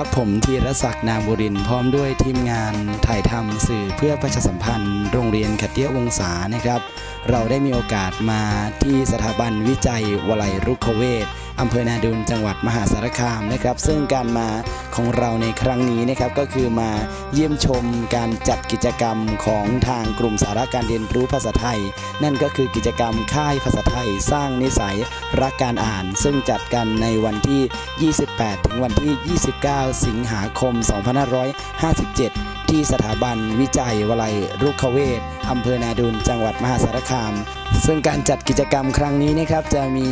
ครับผมธีรศักดิ์นามบุรินพร้อมด้วยทีมงานถ่ายทำสื่อเพื่อประชาสัมพันธ์ โรงเรียนขัตเตี้ยวงศานะครับ เราได้มีโอกาสมาที่สถาบันวิจัยวลัยรุกขเวท อำเภอนาดูนจังหวัดมหาสารคามนะครับ ซึ่งการมาของเราในครั้งนี้นะครับก็คือมาเยี่ยมชมการจัดกิจกรรมของทางกลุ่มสาระการเรียนรู้ภาษาไทย นั่นก็คือกิจกรรมค่ายภาษาไทยสร้างนิสัยรักการอ่าน ซึ่งจัดกันในวันที่ 28 ถึงวันที่ 29 สิงหาคม 2557 ที่สถาบันวิจัยวลัยรุกขเวทอำเภอนาดูนจังหวัดมหาสารคาม ซึ่งการจัดกิจกรรมครั้งนี้นะครับ จะมี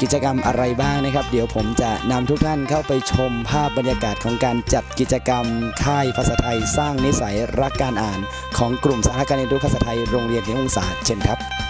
กิจกรรมอะไรบ้างนะครับ เดี๋ยวผมจะนำทุกท่านเข้าไปชมภาพบรรยากาศของการจัดกิจกรรม ค่ายภาษาไทยสร้างนิสัยรักการอ่าน ของกลุ่มสาระการเรียนรู้ภาษาไทยโรงเรียนเทียงองศาเช่นครับ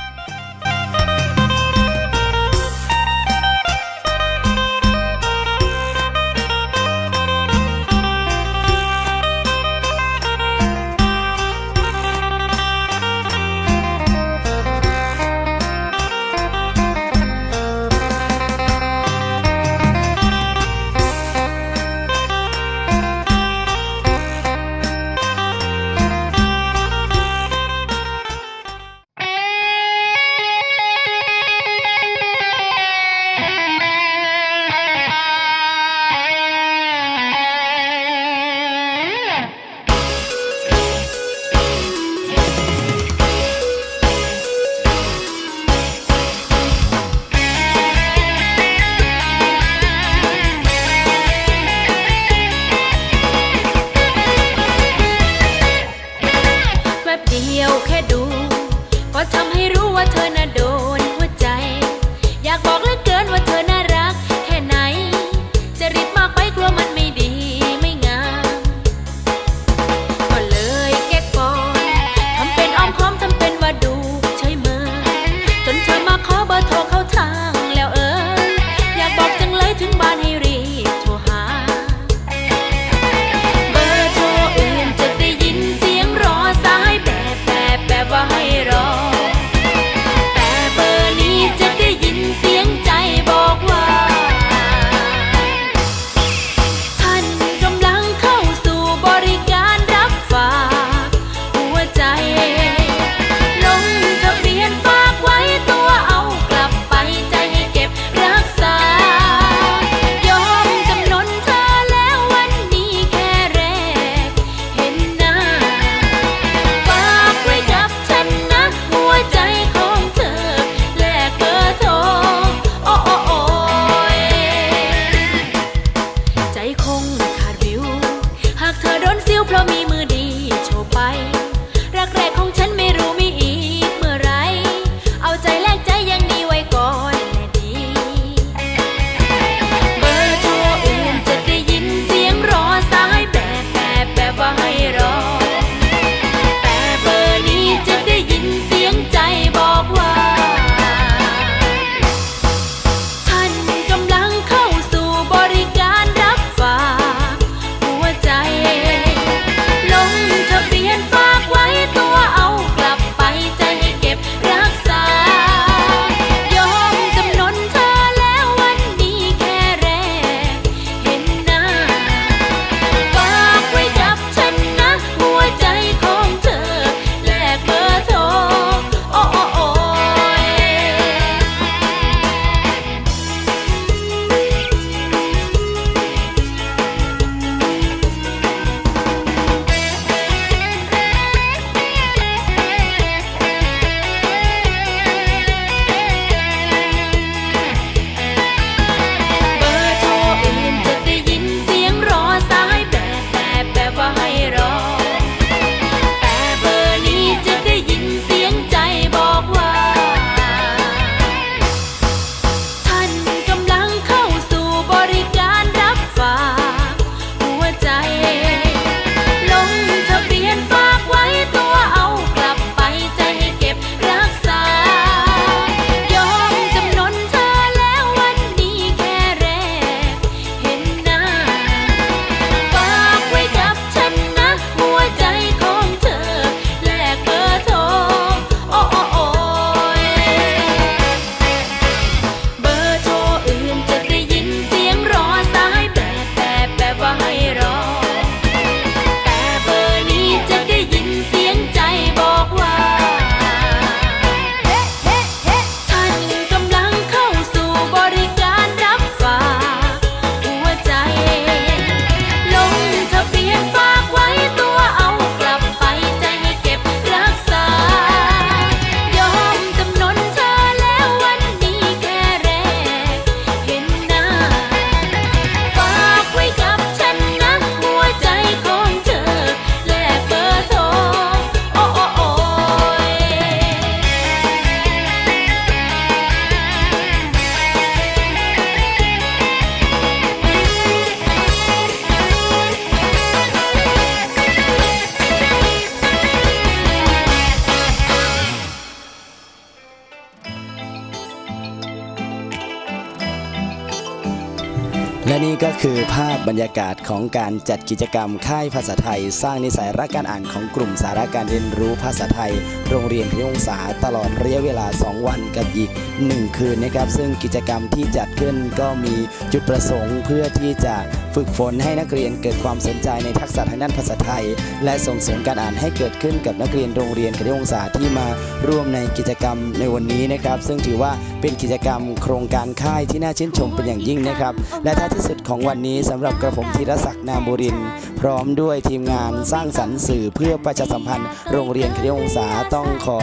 ก็คือภาพบรรยากาศของการจัดกิจกรรมค่ายภาษาไทย สร้างนิสัยรักการอ่านของกลุ่มสาระการเรียนรู้ภาษาไทย โรงเรียนพิองศาตลอดระยะเวลา 2 วันกับอีก 1 คืนนะครับ ซึ่งกิจกรรมที่จัดขึ้นก็มีจุดประสงค์เพื่อที่จะ ฝึกฝนให้นักเรียนเกิดความสนใจในทักษะทางด้านภาษาไทย และส่งเสริมการอ่านให้เกิดขึ้นกับนักเรียนโรงเรียนคณิตองศาที่มาร่วมในกิจกรรมในวันนี้นะครับ ซึ่งถือว่าเป็นกิจกรรมโครงการค่ายที่น่าชื่นชมเป็นอย่างยิ่งนะครับ และท้ายที่สุดของวันนี้สำหรับกระผมธีรศักดิ์นามบุริน พร้อมด้วยทีมงานสร้างสรรค์สื่อเพื่อประชาสัมพันธ์ โรงเรียนคณิตองศาต้องขอ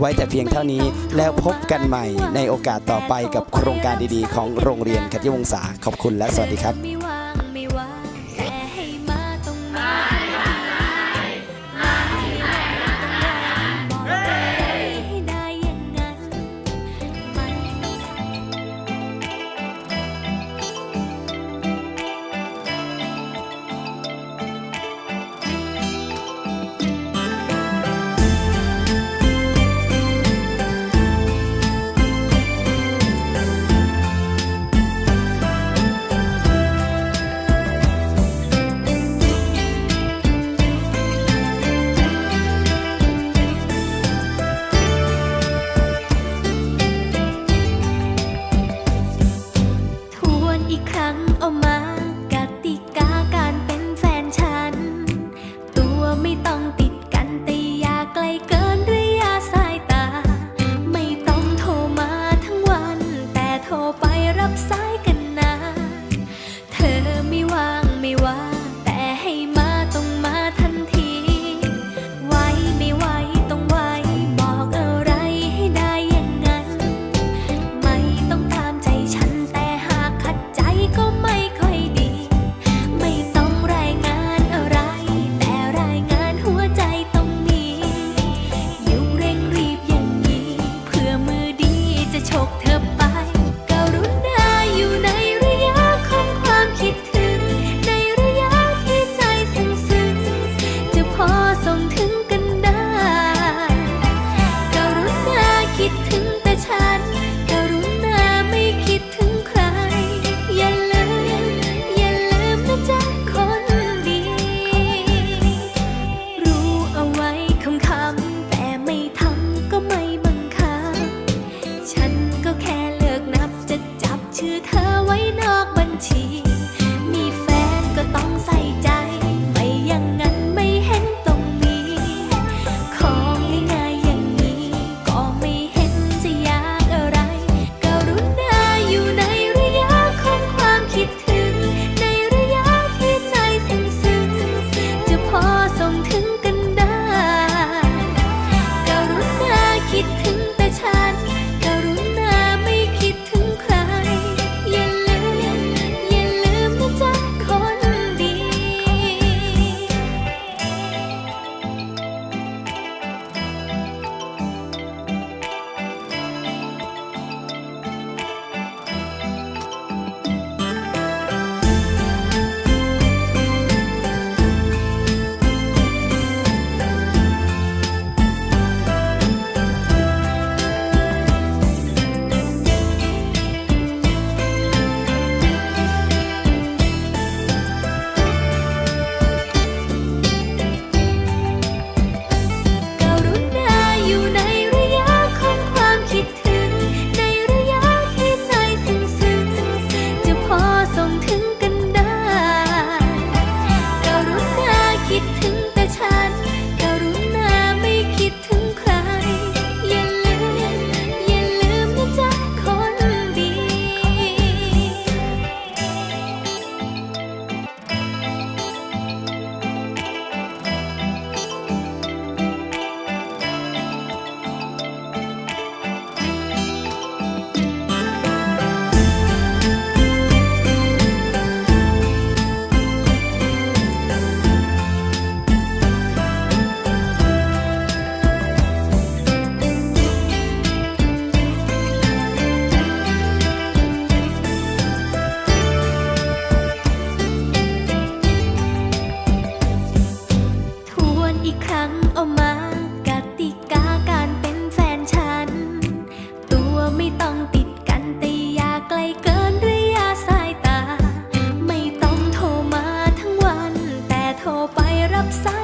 ไว้แต่เพียงเท่านี้แล้วพบกันใหม่ในโอกาสต่อไปกับโครงการดีๆ ของโรงเรียนคณิตวงศาขอบคุณและสวัสดีครับ 听 รับสาย